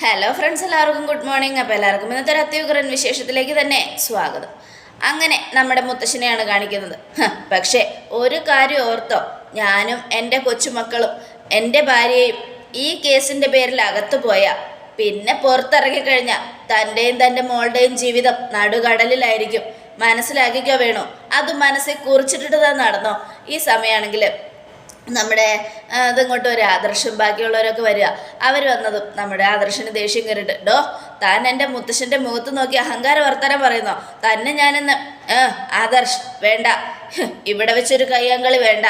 Hello friends എല്ലാവർക്കും good morning അപ്പോൾ എല്ലാവർക്കും ഇന്നത്തെ ഒരു അത്യുഗ്രൻ വിശേഷത്തിലേക്ക് തന്നെ സ്വാഗതം. അങ്ങനെ നമ്മുടെ മുത്തശ്ശനെയാണ് കാണിക്കുന്നത്. പക്ഷേ ഒരു കാര്യം ഓർത്തോ. ഞാനും എന്റെ കൊച്ചുമക്കളും എന്റെ ഭാര്യയും ഈ കേസിന്റെ പേരിൽ അകത്തു പോയ. പിന്നെ പുറത്തിറങ്ങിക്കഴിഞ്ഞാൽ തന്റെയും തന്റെ മോളുടെയും ജീവിതം നടുകടലിലായിരിക്കും. മനസ്സിലാക്കിക്കോ വേണോ. അത് മനസ്സിൽ കുറിച്ചിട്ടിട്ട് നടന്നോ? ഈ സമയമാണെങ്കിൽ നമ്മുടെ ഇതിങ്ങോട്ട് വരിക ആദർശം ബാക്കിയുള്ളവരൊക്കെ വരിക അവർ വന്നതും നമ്മുടെ ആദർശന് ദേഷ്യം കയറിയിട്ട് ഡോ താൻ എന്റെ മുത്തശ്ശന്റെ മുഖത്ത് നോക്കി അഹങ്കാര വർത്തനം പറയുന്നോ? തന്നെ ഞാനിന്ന് ആദർശ് വേണ്ട. ഇവിടെ വെച്ചൊരു കയ്യാങ്കളി വേണ്ട.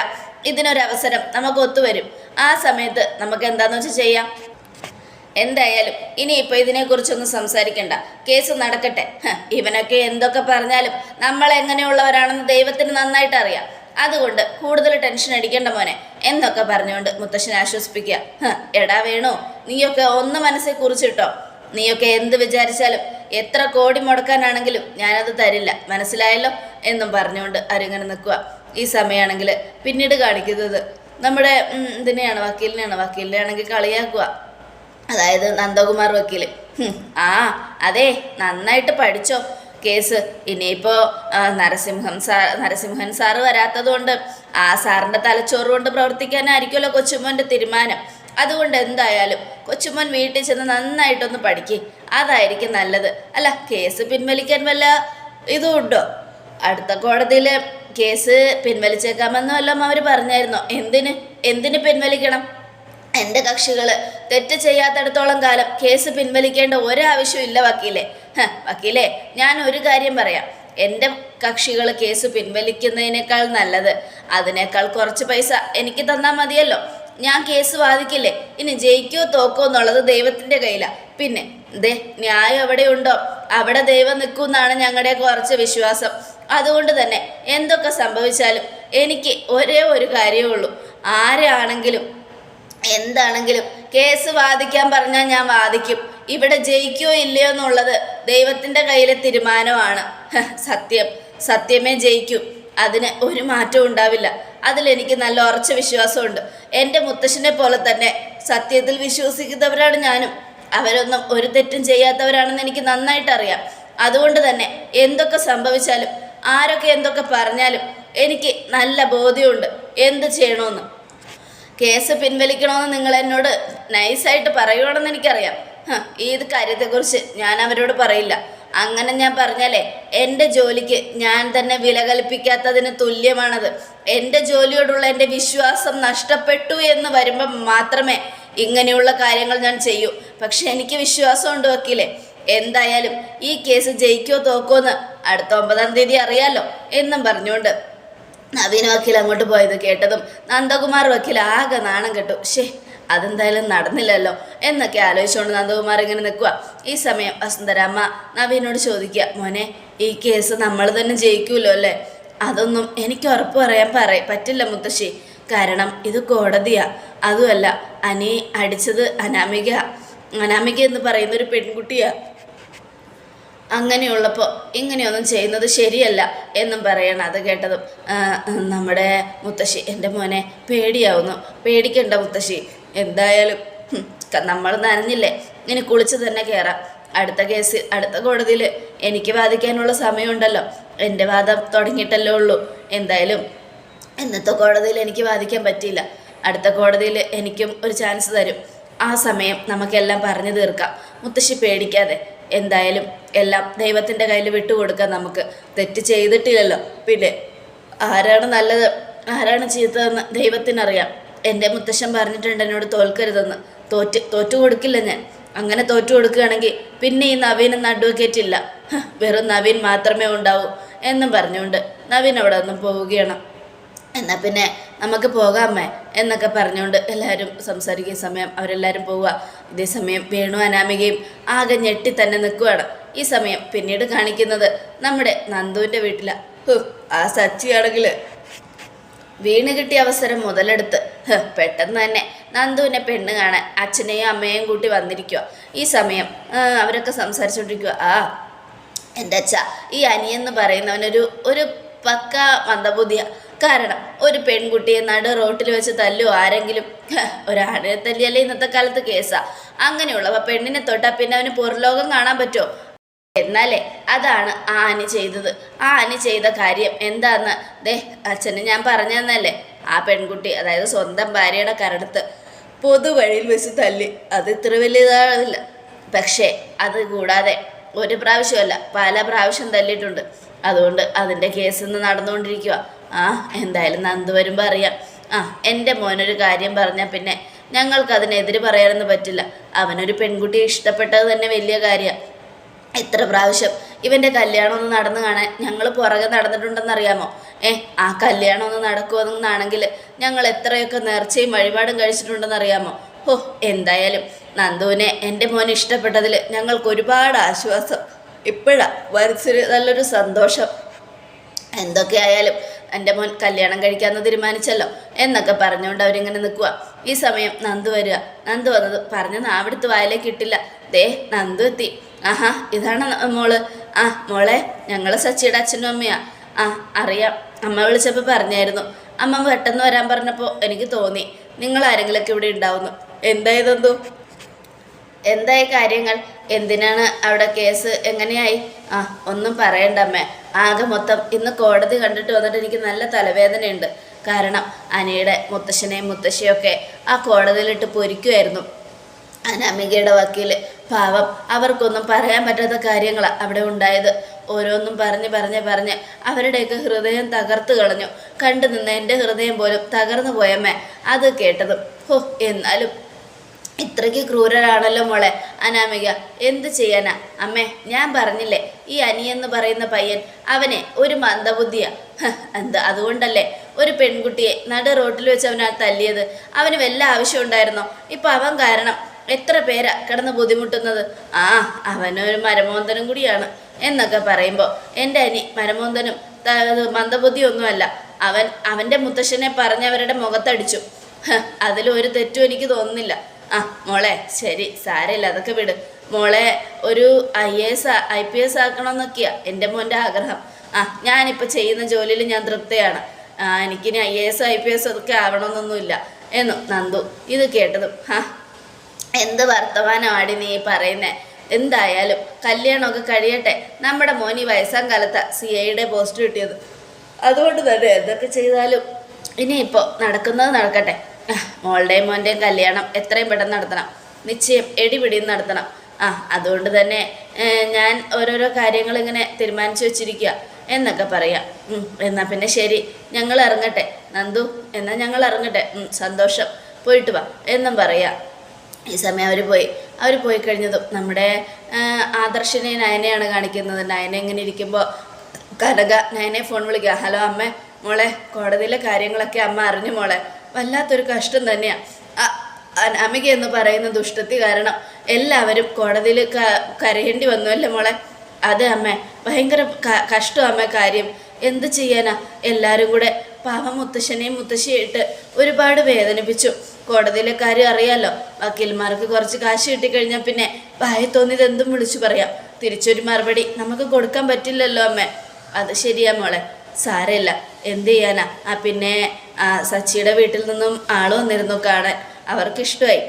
ഇതിനൊരവസരം നമുക്ക് ഒത്തുവരും ആ സമയത്ത് നമുക്ക് എന്താണെന്ന് വെച്ചാൽ ചെയ്യാം? എന്തായാലും ഇനിയിപ്പോൾ ഇതിനെക്കുറിച്ചൊന്നും സംസാരിക്കണ്ട. കേസ് നടക്കട്ടെ. ഇവനൊക്കെ എന്തൊക്കെ പറഞ്ഞാലും നമ്മൾ എങ്ങനെയുള്ളവരാണെന്ന് ദൈവത്തിന് നന്നായിട്ട് അറിയാം അതുകൊണ്ട് കൂടുതൽ ടെൻഷൻ അടിക്കേണ്ട മോനെ. എന്നൊക്കെ പറഞ്ഞുകൊണ്ട് മുത്തശ്ശൻ ആശ്വസിപ്പിക്കുക. എടാ വേണു നീയൊക്കെ ഒന്ന് മനസ്സിൽ കുറിച്ചിട്ടോ. നീയൊക്കെ എന്ത് വിചാരിച്ചാലും എത്ര കോടി മുടക്കാനാണെങ്കിലും ഞാനത് തരില്ല. മനസ്സിലായല്ലോ? എന്നും പറഞ്ഞുകൊണ്ട് അരങ്ങനെ നിൽക്കുക. ഈ സമയമാണെങ്കിൽ പിന്നീട് കാണിക്കുന്നത് നമ്മുടെ ഇതിനെയാണ് വക്കീലിനെയാണ്. വക്കീലിനെ ആണെങ്കിൽ കളിയാക്കുക. അതായത് നന്ദകുമാർ വക്കീൽ ആ അതെ നന്നായിട്ട് പഠിച്ചോ. കേസ്. ഇനിയിപ്പോൾ നരസിംഹം സാർ നരസിംഹൻ സാറ് വരാത്തതുകൊണ്ട് ആ സാറിന്റെ തലച്ചോറ് കൊണ്ട് പ്രവർത്തിക്കാനായിരിക്കുമല്ലോ കൊച്ചുമോന്റെ തീരുമാനം. അതുകൊണ്ട് എന്തായാലും കൊച്ചുമോൻ വീട്ടിൽ ചെന്ന് നന്നായിട്ടൊന്ന് പഠിക്കേ. അതായിരിക്കും നല്ലത്. അല്ല കേസ് പിൻവലിക്കാൻ വല്ല ഇതും ഉണ്ടോ? അടുത്ത കോടതിയിൽ കേസ് പിൻവലിച്ചേക്കാമെന്നും എല്ലാം അവർ പറഞ്ഞായിരുന്നോ. എന്തിന്? എന്തിന് പിൻവലിക്കണം? എന്റെ കക്ഷികൾ തെറ്റ് ചെയ്യാത്തടത്തോളം കാലം കേസ് പിൻവലിക്കേണ്ട ഒരാവശ്യവും ഇല്ല വക്കീലെ. വക്കീലെ ഞാൻ ഒരു കാര്യം പറയാം. എന്റെ കക്ഷികൾ കേസ് പിൻവലിക്കുന്നതിനേക്കാൾ നല്ലത് അതിനേക്കാൾ കുറച്ച് പൈസ എനിക്ക് തന്നാൽ മതിയല്ലോ. ഞാൻ കേസ് വാദിക്കില്ലേ? ഇനി ജയിക്കോ തോക്കോ എന്നുള്ളത് ദൈവത്തിന്റെ കയ്യിലാണ് പിന്നെ ദേ ന്യായം അവിടെ ഉണ്ടോ അവിടെ ദൈവം നിൽക്കുമെന്നാണ് ഞങ്ങളുടെ കുറച്ച് വിശ്വാസം. അതുകൊണ്ട് തന്നെ എന്തൊക്കെ സംഭവിച്ചാലും എനിക്ക് ഒരേ ഒരു കാര്യമേ ഉള്ളൂ. ആരാണെങ്കിലും എന്താണെങ്കിലും കേസ് വാദിക്കാൻ പറഞ്ഞാൽ ഞാൻ വാദിക്കും. ഇവിടെ ജയിക്കുകയോ ഇല്ലയോ എന്നുള്ളത് ദൈവത്തിന്റെ കയ്യിലെ തീരുമാനമാണ്. സത്യം. സത്യമേ ജയിക്കൂ. അതിന് ഒരു മാറ്റവും ഉണ്ടാവില്ല. അതിലെനിക്ക് നല്ല ഉറച്ച വിശ്വാസമുണ്ട്. എന്റെ മുത്തശ്ശനെ പോലെ തന്നെ സത്യത്തിൽ വിശ്വസിക്കുന്നവരാണ് ഞാനും. അവരൊന്നും ഒരു തെറ്റും ചെയ്യാത്തവരാണെന്ന് എനിക്ക് നന്നായിട്ട് അറിയാം. അതുകൊണ്ട് തന്നെ എന്തൊക്കെ സംഭവിച്ചാലും ആരൊക്കെ എന്തൊക്കെ പറഞ്ഞാലും എനിക്ക് നല്ല ബോധ്യമുണ്ട്. എന്ത് ചെയ്യണമെന്ന് കേസ് പിൻവലിക്കണമെന്ന് നിങ്ങൾ എന്നോട് നൈസായിട്ട് പറയുവാണെന്ന് എനിക്കറിയാം. ഈ കാര്യത്തെക്കുറിച്ച് ഞാൻ അവരോട് പറയില്ല. അങ്ങനെ ഞാൻ പറഞ്ഞാലേ എന്റെ ജോലിക്ക് ഞാൻ തന്നെ വില കൽപ്പിക്കാത്തതിന് തുല്യമാണത്. എന്റെ ജോലിയോടുള്ള എന്റെ വിശ്വാസം നഷ്ടപ്പെട്ടു എന്ന് വരുമ്പം മാത്രമേ ഇങ്ങനെയുള്ള കാര്യങ്ങൾ ഞാൻ ചെയ്യൂ. പക്ഷെ എനിക്ക് വിശ്വാസമുണ്ട് വക്കീലേ. എന്തായാലും ഈ കേസ് ജയിക്കോ തോക്കോന്ന് അടുത്ത ഒമ്പതാം തീയതി അറിയാലോ എന്നും പറഞ്ഞുകൊണ്ട് നവീൻ വക്കീൽ അങ്ങോട്ട് പോയത് കേട്ടതും നന്ദകുമാർ വക്കീൽ ആകെ നാണം കെട്ടു. ഷേ അതെന്തായാലും നടന്നില്ലല്ലോ. എന്നൊക്കെ ആലോചിച്ചുകൊണ്ട് നന്ദകുമാർ ഇങ്ങനെ നിൽക്കുക ഈ സമയം വസുന്ധരാമ്മ നവീനോട് ചോദിക്കുക മോനെ ഈ കേസ് നമ്മൾ തന്നെ ജയിക്കുമല്ലോ അല്ലേ? അതൊന്നും എനിക്ക് ഉറപ്പ് പറയാൻ പറയ പറ്റില്ല മുത്തശ്ശി. കാരണം ഇത് കോടതിയാ. അതുമല്ല അനി അടിച്ചത് അനാമിക. അനാമിക എന്ന് പറയുന്ന ഒരു പെൺകുട്ടിയാ. അങ്ങനെയുള്ളപ്പോൾ ഇങ്ങനെയൊന്നും ചെയ്യുന്നത് ശരിയല്ല എന്നും പറയണം അത് കേട്ടതും. നമ്മുടെ മുത്തശ്ശി എന്റെ മോനെ പേടിയാവുന്നു. പേടിക്കണ്ട മുത്തശ്ശി. എന്തായാലും നമ്മൾ നനഞ്ഞില്ലേ? ഇനി കുളിച്ച് തന്നെ കയറാം അടുത്ത കേസ് അടുത്ത കോടതിയിൽ എനിക്ക് വാദിക്കാനുള്ള സമയമുണ്ടല്ലോ. എന്റെ വാദം തുടങ്ങിയിട്ടല്ലേ ഉള്ളൂ. എന്തായാലും ഇന്നത്തെ കോടതിയിൽ എനിക്ക് വാദിക്കാൻ പറ്റിയില്ല. അടുത്ത കോടതിയിൽ എനിക്കും ഒരു ചാൻസ് തരും. ആ സമയം നമുക്കെല്ലാം പറഞ്ഞു തീർക്കാം. മുത്തശ്ശി പേടിക്കാതെ. എന്തായാലും എല്ലാം ദൈവത്തിന്റെ കയ്യിൽ വിട്ടുകൊടുക്കാം നമുക്ക് തെറ്റ് ചെയ്തിട്ടില്ലല്ലോ. പിന്നെ ആരാണ് നല്ലത്? ആരാണ് ചീത്തതെന്ന് ദൈവത്തിനറിയാം. എന്റെ മുത്തശ്ശൻ പറഞ്ഞിട്ടുണ്ട് എന്നോട് തോൽക്കരുതെന്ന്. തോറ്റ് തോറ്റു കൊടുക്കില്ല ഞാൻ. അങ്ങനെ തോറ്റു കൊടുക്കുകയാണെങ്കിൽ പിന്നെ ഈ നവീൻ എന്ന അഡ്വക്കേറ്റ് ഇല്ല. വെറും നവീൻ മാത്രമേ ഉണ്ടാവൂ എന്നും പറഞ്ഞുകൊണ്ട് നവീൻ അവിടെ നിന്നും പോവുകയാണ്. എന്നാൽ പിന്നെ നമുക്ക് പോകാമേ എന്നൊക്കെ പറഞ്ഞുകൊണ്ട് എല്ലാവരും സംസാരിക്കുന്ന സമയം അവരെല്ലാവരും പോവുക. ഇതേ സമയം വേണു അനാമികയും ആകെ ഞെട്ടി തന്നെ നിൽക്കുകയാണ്. ഈ സമയം പിന്നീട് കാണിക്കുന്നത് നമ്മുടെ നന്ദുവിന്റെ വീട്ടിലാണ് ആ സച്ചിയാണെങ്കിൽ വീണ് കിട്ടിയ അവസരം മുതലെടുത്ത്. പെട്ടെന്ന് തന്നെ നന്ദുവിനെ പെണ്ണ് കാണാൻ അച്ഛനെയും അമ്മയെയും കൂട്ടി വന്നിരിക്കുക ഈ സമയം അവരൊക്കെ സംസാരിച്ചുകൊണ്ടിരിക്കുക ആ എന്റെ അച്ഛ ഈ അനിയെന്ന് പറയുന്നവനൊരു ഒരു പക്ക മന്ദബുദ്ധിയ. കാരണം ഒരു പെൺകുട്ടിയെ നട റോട്ടിൽ വെച്ച് തല്ലു ആരെങ്കിലും? ഒരാണിനെ തല്ലിയല്ലേ ഇന്നത്തെ കാലത്ത് കേസാ. അങ്ങനെയുള്ളവ പെണ്ണിനെ തൊട്ടാൽ പിന്നെ അവന് പുറലോകം കാണാൻ പറ്റുമോ എന്നാലേ അതാണ് ആ ചെയ്തത്. ആ ചെയ്ത കാര്യം എന്താന്ന്? ദേ അച്ഛന് ഞാൻ പറഞ്ഞു തന്നല്ലേ ആ പെൺകുട്ടി അതായത് സ്വന്തം ഭാര്യയുടെ കരടുത്ത് പൊതുവഴിയിൽ വെച്ച് തല്ലി. അത് ഇത്ര വലിയതാവില്ല പക്ഷേ അത് കൂടാതെ ഒരു പ്രാവശ്യമല്ല പല പ്രാവശ്യം തല്ലിയിട്ടുണ്ട്. അതുകൊണ്ട് അതിന്റെ കേസ് ഇന്ന് നടന്നുകൊണ്ടിരിക്കുക ആ എന്തായാലും നന്ദു വരുമ്പോൾ അറിയാം. ആ എന്റെ മോനൊരു കാര്യം പറഞ്ഞാൽ പിന്നെ ഞങ്ങൾക്ക് അതിനെതിര് പറയാനൊന്നും പറ്റില്ല. അവനൊരു പെൺകുട്ടിയെ ഇഷ്ടപ്പെട്ടത് തന്നെ വലിയ കാര്യമാണ് എത്ര പ്രാവശ്യം ഇവന്റെ കല്യാണം ഒന്ന് നടന്നു കാണാൻ ഞങ്ങൾ പുറകെ നടന്നിട്ടുണ്ടെന്ന് അറിയാമോ ഏ ആ കല്യാണം ഒന്ന് നടക്കുമെന്നാണെങ്കിൽ ഞങ്ങൾ എത്രയൊക്കെ നേർച്ചയും വഴിപാടും കഴിച്ചിട്ടുണ്ടെന്ന് അറിയാമോ ഓ എന്തായാലും നന്ദുവിനെ എന്റെ മോൻ ഇഷ്ടപ്പെട്ടതിൽ ഞങ്ങൾക്ക് ഒരുപാട് ആശ്വാസം. ഇപ്പോഴാണ് മനസ്സിന് നല്ലൊരു സന്തോഷം. എന്തൊക്കെയായാലും എന്റെ മോൻ കല്യാണം കഴിക്കാമെന്ന് തീരുമാനിച്ചല്ലോ എന്നൊക്കെ പറഞ്ഞുകൊണ്ട് അവരിങ്ങനെ നിൽക്കുക ഈ സമയം നന്ദു വരിക. നന്ദു വന്നത് പറഞ്ഞ നാവിടുത്ത് വായിലേക്ക് ഇട്ടില്ല. ദേ നന്ദു എത്തി. ആഹാ ഇതാണ് മോൾ. ആ മോളെ ഞങ്ങൾ സച്ചിയുടെ അച്ഛനും അമ്മയാ. ആ അറിയാം. അമ്മ വിളിച്ചപ്പോൾ പറഞ്ഞായിരുന്നു. അമ്മ പെട്ടെന്ന് വരാൻ പറഞ്ഞപ്പോൾ എനിക്ക് തോന്നി. നിങ്ങൾ ആരെങ്കിലൊക്കെ ഇവിടെ ഉണ്ടാവുന്നു. എന്തായതെന്തോ എന്തായി കാര്യങ്ങൾ? എന്തിനാണ് അവിടെ കേസ്? എങ്ങനെയായി? ആ ഒന്നും പറയണ്ട അമ്മേ. ആകെ മൊത്തം ഇന്ന് കോടതി കണ്ടിട്ട് വന്നിട്ട് എനിക്ക് നല്ല തലവേദനയുണ്ട്. കാരണം അനിയുടെ മുത്തശ്ശനെയും മുത്തശ്ശിയൊക്കെ ആ കോടതിയിലിട്ട് പൊരിക്കുമായിരുന്നു അനാമികയുടെ വക്കീൽ പാവം അവർക്കൊന്നും പറയാൻ പറ്റാത്ത കാര്യങ്ങളാണ് അവിടെ ഉണ്ടായത്. ഓരോന്നും പറഞ്ഞ് പറഞ്ഞ് പറഞ്ഞ് അവരുടെയൊക്കെ ഹൃദയം തകർത്ത് കളഞ്ഞു. കണ്ടു നിന്ന് എന്റെ ഹൃദയം പോലും തകർന്നു പോയമ്മേ. അത് കേട്ടതും ഹോ എന്നാലും ഇത്രയ്ക്ക് ക്രൂരരാണല്ലോ മോളെ. അനാമിക എന്ത് ചെയ്യാനാ? അമ്മേ ഞാൻ പറഞ്ഞില്ലേ ഈ അനിയെന്ന് പറയുന്ന പയ്യൻ അവനെ ഒരു മന്ദബുദ്ധിയാ. എന്ത് അതുകൊണ്ടല്ലേ? ഒരു പെൺകുട്ടിയെ നട റോട്ടിൽ വെച്ച് അവനാ തല്ലിയത്. അവന് വല്ല ആവശ്യം ഉണ്ടായിരുന്നോ? ഇപ്പൊ അവൻ കാരണം എത്ര പേരാ കിടന്ന് ബുദ്ധിമുട്ടുന്നത്? ആ അവനൊരു മരമോന്തനും കൂടിയാണ് എന്നൊക്കെ പറയുമ്പോൾ എന്റെ അനി മരമോന്തനും മന്ദബുദ്ധിയൊന്നുമല്ല. അവൻ അവന്റെ മുത്തശ്ശനെ പറഞ്ഞവരുടെ മുഖത്തടിച്ചു. അതിലൊരു തെറ്റും എനിക്ക് തോന്നുന്നില്ല. ആ മോളെ ശരി സാരമില്ല അതൊക്കെ വിട്. മോളെ ഒരു I S I P S ആക്കണമെന്നൊക്കെയാ എന്റെ മോന്റെ ആഗ്രഹം. ആ ഞാനിപ്പോൾ ചെയ്യുന്ന ജോലിയിൽ ഞാൻ തൃപ്തയാണ്. എനിക്കിനി I A S I P S അതൊക്കെ ആവണമെന്നൊന്നുമില്ല. എന്നു നന്ദു ഇത് കേട്ടതും ഹാ. എന്ത് വർത്തമാനമാടി നീ പറയുന്നേ? എന്തായാലും കല്യാണമൊക്കെ കഴിയട്ടെ. നമ്മുടെ മോനി വയസ്സാം കാലത്ത് സി ഐയുടെ പോസ്റ്റ് കിട്ടിയത്. അതുകൊണ്ട് തന്നെ എന്തൊക്കെ ചെയ്താലും ഇനിയിപ്പോൾ നടക്കുന്നത് നടക്കട്ടെ. മോളുടെയും മോന്റെയും കല്യാണം എത്രയും പെട്ടെന്ന് നടത്തണം. നിശ്ചയം എടിപിടിയും നടത്തണം. ആ അതുകൊണ്ട് തന്നെ ഞാൻ ഓരോരോ കാര്യങ്ങൾ ഇങ്ങനെ തീരുമാനിച്ചു വെച്ചിരിക്കുക എന്നൊക്കെ പറയാം. എന്നാൽ എന്നാ പിന്നെ ശരി. ഞങ്ങൾ ഇറങ്ങട്ടെ. നന്ദു എന്നാൽ ഞങ്ങൾ ഇറങ്ങട്ടെ. സന്തോഷം. പോയിട്ട് വാ. എന്നും പറയാം. ഈ സമയം അവർ പോയി. അവർ പോയി കഴിഞ്ഞതും നമ്മുടെ ആദർശിനെ നയനയാണ് കാണിക്കുന്നത്. നയന ഇങ്ങനെ ഇരിക്കുമ്പോൾ കനക നയനെ ഫോൺ വിളിക്കുക. ഹലോ അമ്മ മോളെ കോടതിയിലെ കാര്യങ്ങളൊക്കെ അമ്മ അറിഞ്ഞു മോളെ. വല്ലാത്തൊരു കഷ്ടം തന്നെയാണ് അമിക എന്ന് പറയുന്ന ദുഷ്ടത്തി കാരണം എല്ലാവരും കോടതിയിൽ കരയേണ്ടി വന്നു അല്ലേ മോളെ? അതെ അമ്മ ഭയങ്കര കഷ്ടം അമ്മ കാര്യം. എന്ത് ചെയ്യാനാ? എല്ലാവരും കൂടെ പാവം മുത്തശ്ശനെയും മുത്തശ്ശിയായിട്ട് ഒരുപാട് വേദനിപ്പിച്ചു. കോടതിയിലെ കാര്യം അറിയാലോ? വക്കീൽമാർക്ക് കുറച്ച് കാശ് കിട്ടിക്കഴിഞ്ഞാൽ പിന്നെ ഭയ തോന്നിയത് എന്തും വിളിച്ചു പറയാം. തിരിച്ചൊരു മറുപടി നമുക്ക് കൊടുക്കാൻ പറ്റില്ലല്ലോ അമ്മേ. അത് ശരിയാ മോളെ. സാരമില്ല. എന്ത് ചെയ്യാനാ? ആ പിന്നെ സച്ചിയുടെ വീട്ടിൽ നിന്നും ആൾ വന്നിരുന്നു കാണാൻ അവർക്ക് ഇഷ്ടമായി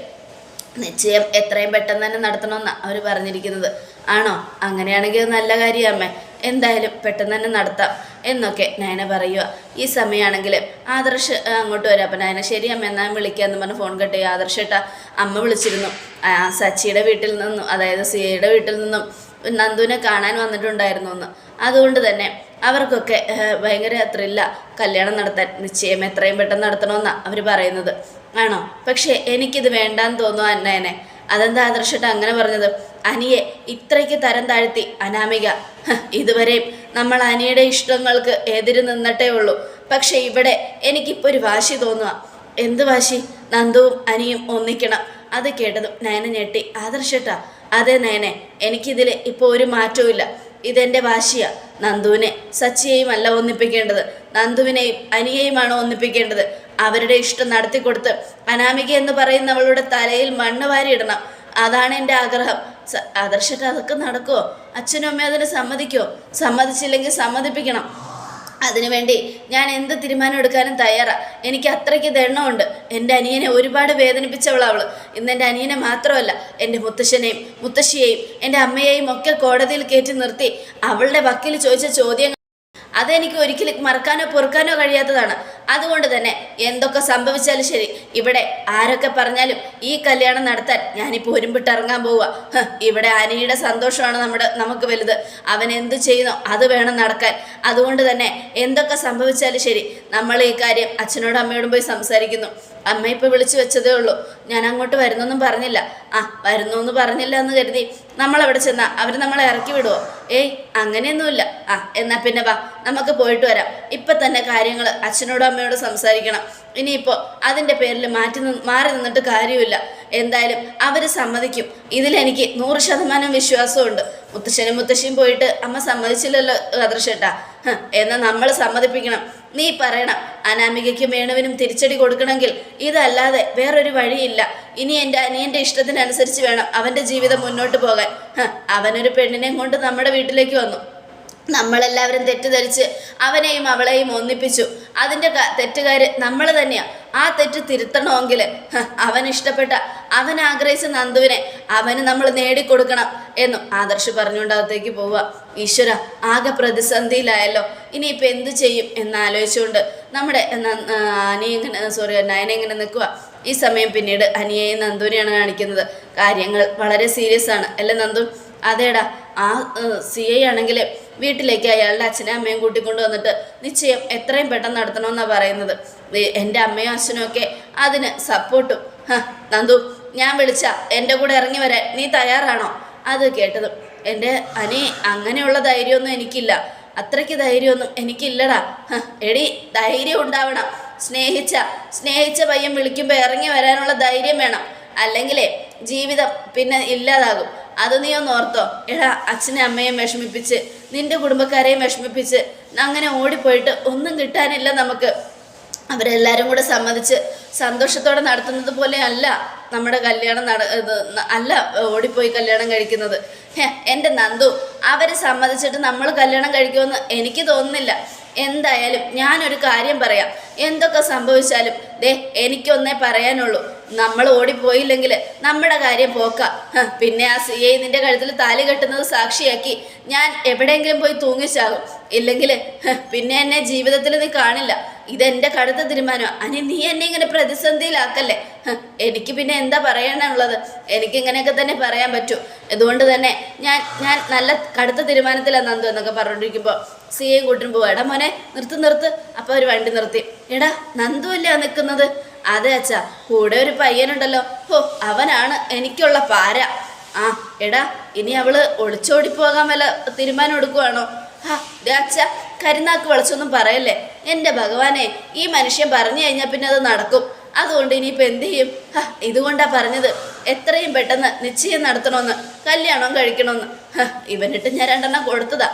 നിശ്ചയം എത്രയും പെട്ടെന്ന് തന്നെ നടത്തണമെന്നാണ് അവർ പറഞ്ഞിരിക്കുന്നത്. ആണോ? അങ്ങനെയാണെങ്കിൽ നല്ല കാര്യമേ. എന്തായാലും പെട്ടെന്ന് തന്നെ നടത്താം. എന്നൊക്കെ നയന പറയുക ഈ സമയമാണെങ്കിൽ ആദർശ് അങ്ങോട്ട് വരാം. അപ്പം നയന ശരി അമ്മ എന്നാ വിളിക്കാമെന്ന് പറഞ്ഞ് ഫോൺ കട്ട് ചെയ്യുക ആദർശേട്ടാ അമ്മ വിളിച്ചിരുന്നു. സച്ചിയുടെ വീട്ടിൽ നിന്നും അതായത് സിയയുടെ വീട്ടിൽ നിന്നും നന്ദുവിനെ കാണാൻ വന്നിട്ടുണ്ടായിരുന്നു എന്ന് അതുകൊണ്ട് തന്നെ അവർക്കൊക്കെ ഭയങ്കര ത്രില്ല കല്യാണം നടത്താൻ. നിശ്ചയം എത്രയും പെട്ടെന്ന് നടത്തണമെന്നാണ് അവർ പറയുന്നത്. ആണോ? പക്ഷേ എനിക്കിത് വേണ്ടാന്ന് തോന്നുന്നു അന്നേനെ അതെന്താ ദൃശ്യട്ട് അങ്ങനെ പറഞ്ഞത്? അനിയെ ഇത്രയ്ക്ക് തരം താഴ്ത്തി. അനാമിക ഇതുവരെയും നമ്മൾ അനിയുടെ ഇഷ്ടങ്ങൾക്ക് എതിര് നിന്നിട്ടേ ഉള്ളൂ. പക്ഷെ ഇവിടെ എനിക്കിപ്പോൾ ഒരു വാശി തോന്നുക എന്ത് വാശി? നന്ദുവും അനിയും ഒന്നിക്കണം. അത് കേട്ടതും നയന ഞെട്ടി. ആദർശട്ടാ അതെ നയനെ എനിക്കിതിൽ ഇപ്പോൾ ഒരു മാറ്റവും ഇല്ല ഇതെന്റെ വാശിയാ. നന്ദുവിനെ സച്ചിയെയും അല്ല ഒന്നിപ്പിക്കേണ്ടത്. നന്ദുവിനെയും അനിയെയുമാണ് ഒന്നിപ്പിക്കേണ്ടത്. അവരുടെ ഇഷ്ടം നടത്തിക്കൊടുത്ത് അനാമിക എന്ന് പറയുന്നവളുടെ തലയിൽ മണ്ണ് വാരിയിടണം. അതാണ് എന്റെ ആഗ്രഹം. ആദർശട്ട് അതൊക്കെ നടക്കുമോ അച്ഛനും അമ്മയും അതിന് സമ്മതിക്കുമോ സമ്മതിച്ചില്ലെങ്കിൽ സമ്മതിപ്പിക്കണം. അതിനുവേണ്ടി ഞാൻ എന്ത് തീരുമാനം എടുക്കാനും തയ്യാറാ. എനിക്ക് അത്രയ്ക്ക് ദണ്ണമുണ്ട് എന്റെ അനിയനെ ഒരുപാട് വേദനിപ്പിച്ചവളാ അവൾ. ഇന്ന് എന്റെ അനിയനെ മാത്രമല്ല എന്റെ മുത്തശ്ശനെയും മുത്തശ്ശിയെയും എന്റെ അമ്മയെയും ഒക്കെ കോടതിയിൽ കയറ്റി നിർത്തി അവളുടെ വക്കീൽ ചോദിച്ച ചോദ്യങ്ങൾ അതെനിക്ക് ഒരിക്കലും മറക്കാനോ പൊറുക്കാനോ കഴിയാത്തതാണ്. അതുകൊണ്ട് തന്നെ എന്തൊക്കെ സംഭവിച്ചാലും ശരി ഇവിടെ ആരൊക്കെ പറഞ്ഞാലും ഈ കല്യാണം നടത്താൻ ഞാനിപ്പോൾ ഒരുമ്പിട്ട് ഇറങ്ങാൻ പോവുക ഇവിടെ അനിയുടെ സന്തോഷമാണ് നമ്മുടെ നമുക്ക് വലുത്. അവൻ എന്ത് ചെയ്യുന്നോ അത് വേണം നടക്കാൻ. അതുകൊണ്ട് തന്നെ എന്തൊക്കെ സംഭവിച്ചാലും ശരി നമ്മൾ ഈ കാര്യം അച്ഛനോടും അമ്മയോടും പോയി സംസാരിക്കുന്നു. അമ്മ ഇപ്പോൾ വിളിച്ചു വെച്ചതേ ഉള്ളൂ. ഞാൻ അങ്ങോട്ട് വരുന്നൊന്നും പറഞ്ഞില്ല. ആ വരുന്നു എന്ന് പറഞ്ഞില്ല എന്ന് കരുതി നമ്മൾ അവിടെ ചെന്നാ അവർ നമ്മളെ ഇറക്കി വിടുമോ ഏയ് അങ്ങനെയൊന്നുമില്ല. ആ എന്നാൽ പിന്നെ വാ നമുക്ക് പോയിട്ട് വരാം. ഇപ്പം തന്നെ കാര്യങ്ങൾ അച്ഛനോടും അമ്മയോടും സംസാരിക്കണം. ഇനിയിപ്പോൾ അതിന്റെ പേരിൽ മാറ്റി മാറി നിന്നിട്ട് കാര്യമില്ല. എന്തായാലും അവർ സമ്മതിക്കും. ഇതിലെനിക്ക് നൂറ് ശതമാനം വിശ്വാസമുണ്ട് മുത്തശ്ശനും മുത്തശ്ശിയും പോയിട്ട് അമ്മ സമ്മതിച്ചില്ലല്ലോ കദർശേട്ടാ എന്നാൽ നമ്മൾ സമ്മതിപ്പിക്കണം. നീ പറയണം അനാമികയ്ക്കും വേണുവിനും തിരിച്ചടി കൊടുക്കണമെങ്കിൽ ഇതല്ലാതെ വേറൊരു വഴിയില്ല. ഇനി എന്റെ അനിയന്റെ ഇഷ്ടത്തിനനുസരിച്ച് വേണം അവന്റെ ജീവിതം മുന്നോട്ട് പോകാൻ. അവനൊരു പെണ്ണിനെയും കൊണ്ട് നമ്മുടെ വീട്ടിലേക്ക് വന്നു. നമ്മളെല്ലാവരും തെറ്റിദ്ധരിച്ച് അവനെയും അവളെയും ഒന്നിപ്പിച്ചു. അതിന്റെ തെറ്റുകാര് നമ്മൾ തന്നെയാണ് ആ തെറ്റ് തിരുത്തണമെങ്കിൽ അവൻ ഇഷ്ടപ്പെട്ട അവൻ ആഗ്രഹിച്ച നന്ദുവിനെ അവന് നമ്മൾ നേടിക്കൊടുക്കണം എന്നും ആദർശ് പറഞ്ഞുകൊണ്ട് അകത്തേക്ക് പോവുക. ഈശ്വര ആകെ പ്രതിസന്ധിയിലായല്ലോ. ഇനിയിപ്പോൾ എന്ത് ചെയ്യും എന്നാലോചിച്ചുകൊണ്ട് നമ്മുടെ ന- ആ, അനി എങ്ങനെ സോറി നയനെ എങ്ങനെ നിൽക്കുക ഈ സമയം പിന്നീട് അനിയെയും നന്ദുവിനെയാണ് കാണിക്കുന്നത്. കാര്യങ്ങൾ വളരെ സീരിയസ് ആണ്. അല്ലേ നന്ദു? അതേടാ ആ സി ഐ ആണെങ്കിൽ വീട്ടിലേക്ക് അയാളുടെ അച്ഛനെ അമ്മയും കൂട്ടിക്കൊണ്ട് വന്നിട്ട് നിശ്ചയം എത്രയും പെട്ടെന്ന് നടത്തണമെന്നാണ് പറയുന്നത്. എന്റെ അമ്മയും അച്ഛനും ഒക്കെ അതിന് സപ്പോർട്ടും. നന്ദു ഞാൻ വിളിച്ച എന്റെ കൂടെ ഇറങ്ങി വരാൻ നീ തയ്യാറാണോ? അത് കേട്ടതും എന്റെ അനി അങ്ങനെയുള്ള ധൈര്യമൊന്നും എനിക്കില്ല. അത്രയ്ക്ക് ധൈര്യമൊന്നും എനിക്കില്ലടാ. എടി ധൈര്യം ഉണ്ടാവണം. സ്നേഹിച്ച സ്നേഹിച്ച പയ്യൻ വിളിക്കുമ്പോൾ ഇറങ്ങി വരാനുള്ള ധൈര്യം വേണം. അല്ലെങ്കിലേ ജീവിതം പിന്നെ ഇല്ലാതാകും. അത് നീ ഒന്ന് ഓർത്തോ. എടാ അച്ഛനെ അമ്മയെയും വിഷമിപ്പിച്ച് നിന്റെ കുടുംബക്കാരെയും വിഷമിപ്പിച്ച് അങ്ങനെ ഓടിപ്പോയിട്ട് ഒന്നും കിട്ടാനില്ല നമുക്ക്. അവരെല്ലാവരും കൂടെ സമ്മതിച്ച് സന്തോഷത്തോടെ നടത്തുന്നത് പോലെ അല്ല നമ്മുടെ കല്യാണം നട അല്ല ഓടിപ്പോയി കല്യാണം കഴിക്കുന്നത്. എന്റെ നന്ദു അവർ സമ്മതിച്ചിട്ട് നമ്മൾ കല്യാണം കഴിക്കുമെന്ന് എനിക്ക് തോന്നുന്നില്ല. എന്തായാലും ഞാനൊരു കാര്യം പറയാം. എന്തൊക്കെ സംഭവിച്ചാലും ദേ എനിക്കൊന്നേ പറയാനുള്ളൂ. നമ്മൾ ഓടിപ്പോയില്ലെങ്കിൽ നമ്മുടെ കാര്യം പോക്ക. പിന്നെ ആ സി ഐ നിന്റെ കഴുത്തിൽ താലി കെട്ടുന്നത് സാക്ഷിയാക്കി ഞാൻ എവിടെയെങ്കിലും പോയി തൂങ്ങിച്ചാകും. ഇല്ലെങ്കിൽ പിന്നെ എന്നെ ജീവിതത്തിൽ നീ കാണില്ല. ഇതെന്റെ കടുത്ത തീരുമാനമാണ് അനി നീ എന്നെ ഇങ്ങനെ പ്രതിസന്ധിയിലാക്കല്ലേ? എനിക്ക് പിന്നെ എന്താ പറയാനുള്ളത്? എനിക്ക് ഇങ്ങനെയൊക്കെ തന്നെ പറയാൻ പറ്റൂ. അതുകൊണ്ട് തന്നെ ഞാൻ ഞാൻ നല്ല കടുത്ത തീരുമാനത്തിലാണ് നന്ദു എന്നൊക്കെ പറഞ്ഞോണ്ടിരിക്കുമ്പോൾ സി എയും കൂട്ടിന് പോവാ. എടാ മോനെ നിർത്ത് നിർത്ത്. അപ്പോൾ ഒരു വണ്ടി നിർത്തി. എടാ നന്ദു അല്ലേ നിൽക്കുന്നത് അതെ അച്ഛാ കൂടെ ഒരു പയ്യനുണ്ടല്ലോ. ഹോ അവനാണ് എനിക്കുള്ള പാര. ആ എടാ ഇനി അവൾ ഒളിച്ചോടി പോകാൻ വല്ല തീരുമാനം എടുക്കുവാണോ? ഹാ അച്ഛ കരുനാക്ക് വിളിച്ചൊന്നും പറയല്ലേ? എന്റെ ഭഗവാനെ ഈ മനുഷ്യൻ പറഞ്ഞു കഴിഞ്ഞാൽ പിന്നെ അത് നടക്കും. അതുകൊണ്ട് ഇനിയിപ്പോൾ എന്ത് ചെയ്യും? ഇതുകൊണ്ടാ പറഞ്ഞത്. എത്രയും പെട്ടെന്ന് നിശ്ചയം നടത്തണമെന്ന് കല്യാണം കഴിക്കണമെന്ന് ഇവനിട്ട് ഞാൻ രണ്ടെണ്ണം കൊടുത്തതാ.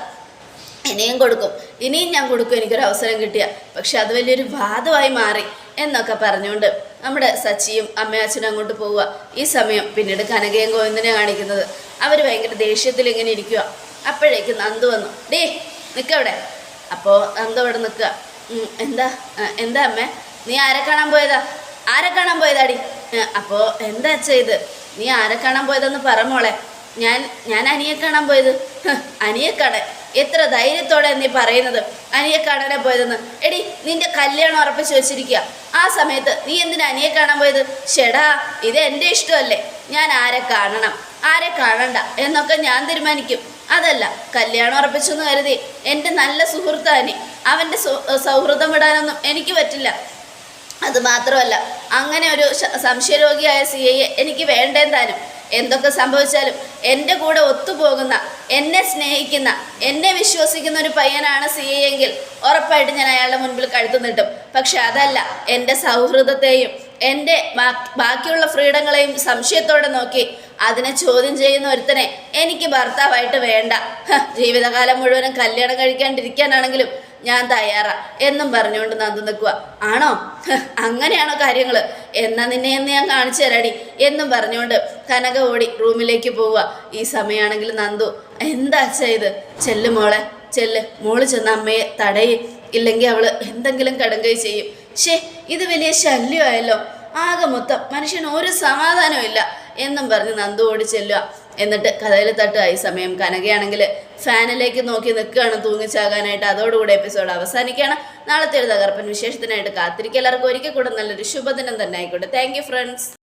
ഇനിയും കൊടുക്കും. ഇനിയും ഞാൻ കൊടുക്കും. എനിക്കൊരു അവസരം കിട്ടിയ. പക്ഷെ അത് വലിയൊരു വാദമായി മാറി. എന്നൊക്കെ പറഞ്ഞുകൊണ്ട് നമ്മുടെ സച്ചിയും അമ്മയച്ഛനും അങ്ങോട്ട് പോവുക. ഈ സമയം പിന്നീട് കനകയും ഗോവിന്ദനെ കാണിക്കുന്നത്? അവർ ഭയങ്കര ദേഷ്യത്തിൽ ഇങ്ങനെ ഇരിക്കുക അപ്പോഴേക്ക് നന്ദു വന്നു. ഡേ നിൽക്കവിടെ അപ്പോൾ നന്ദു അവിടെ നിൽക്കുക. എന്താ? എന്താ അമ്മേ? നീ ആരെ കാണാൻ പോയതാ? ആരെ കാണാൻ പോയതാടി? അപ്പോൾ എന്താ അച്ഛാ ഇത്? നീ ആരെ കാണാൻ പോയതെന്ന് പറ മോളെ. ഞാൻ ഞാൻ അനിയെ കാണാൻ പോയത്. അനിയെ കാണാൻ എത്ര ധൈര്യത്തോടെ നീ പറയുന്നത്? അനിയെ കാണാനാ പോയതെന്ന്. എടി നിന്റെ കല്യാണം ഉറപ്പിച്ച് വെച്ചിരിക്കുക. ആ സമയത്ത് നീ എന്തിനാ അനിയെ കാണാൻ പോയത്? ഷെടാ ഇത് എന്റെ ഇഷ്ടമല്ലേ? ഞാൻ ആരെ കാണണം? ആരെ കാണണ്ട? എന്നൊക്കെ ഞാൻ തീരുമാനിക്കും. അതല്ല കല്യാണം ഉറപ്പിച്ചെന്ന് കരുതി എന്റെ നല്ല സുഹൃത്താനി അവന്റെ സൗഹൃദം വിടാനൊന്നും എനിക്ക് പറ്റില്ല. അത് മാത്രമല്ല അങ്ങനെ ഒരു സംശയരോഗിയായ സി ഐയെ എനിക്ക് വേണ്ടേന്താനും എന്തൊക്കെ സംഭവിച്ചാലും എന്റെ കൂടെ ഒത്തുപോകുന്ന എന്നെ സ്നേഹിക്കുന്ന എന്നെ വിശ്വസിക്കുന്ന ഒരു പയ്യനാണ് സി ഐ എങ്കിൽ ഉറപ്പായിട്ട് ഞാൻ അയാളുടെ മുൻപിൽ കഴുത്തു നീട്ടും. പക്ഷെ അതല്ല എന്റെ സൗഹൃദത്തെയും എന്റെ ബാക്കിയുള്ള ഫ്രീഡങ്ങളെയും സംശയത്തോടെ നോക്കി അതിനെ ചോദ്യം ചെയ്യുന്ന ഒരുത്തനെ എനിക്ക് ഭർത്താവായിട്ട് വേണ്ട. ജീവിതകാലം മുഴുവനും കല്യാണം കഴിക്കാണ്ടിരിക്കാനാണെങ്കിലും ഞാൻ തയ്യാറാ എന്നും പറഞ്ഞുകൊണ്ട് നന്ദു നിൽക്കുക ആണോ? അങ്ങനെയാണോ കാര്യങ്ങൾ എന്നാ നിന്നെ എന്ന് ഞാൻ കാണിച്ചു തരാടി എന്നും പറഞ്ഞുകൊണ്ട് കനക ഓടി റൂമിലേക്ക് പോവുക ഈ സമയമാണെങ്കിൽ നന്ദു എന്താ അച്ഛാ ഇത്? ചെല്ല് മോളെ ചെല്ല്. മോൾ ചെന്ന് അമ്മയെ തടയി. ഇല്ലെങ്കിൽ അവൾ എന്തെങ്കിലും കടുങ്കൈ ചെയ്യും. ഷേ ഇത് വലിയ ശല്യമായല്ലോ. ആകെ മൊത്തം മനുഷ്യന് ഒരു സമാധാനവും ഇല്ല എന്നും പറഞ്ഞ് നന്ദു ഓടി ചെല്ലുക എന്നിട്ട് കഥയിൽ തട്ടായി സമയം കനകയാണെങ്കിൽ ഫാനിലേക്ക് നോക്കി നിൽക്കുകയാണ് തൂങ്ങിച്ചാകാനായിട്ട് അതോടുകൂടി എപ്പിസോഡ് അവസാനിക്കുകയാണ്. നാളത്തെ ഒരു തകർപ്പൻ വിശേഷത്തിനായിട്ട് കാത്തിരിക്കുക. എല്ലാവർക്കും ഒരിക്കൽ കൂടെ നല്ലൊരു ശുഭദിനം തന്നെ ആയിക്കോട്ടെ. Thank friends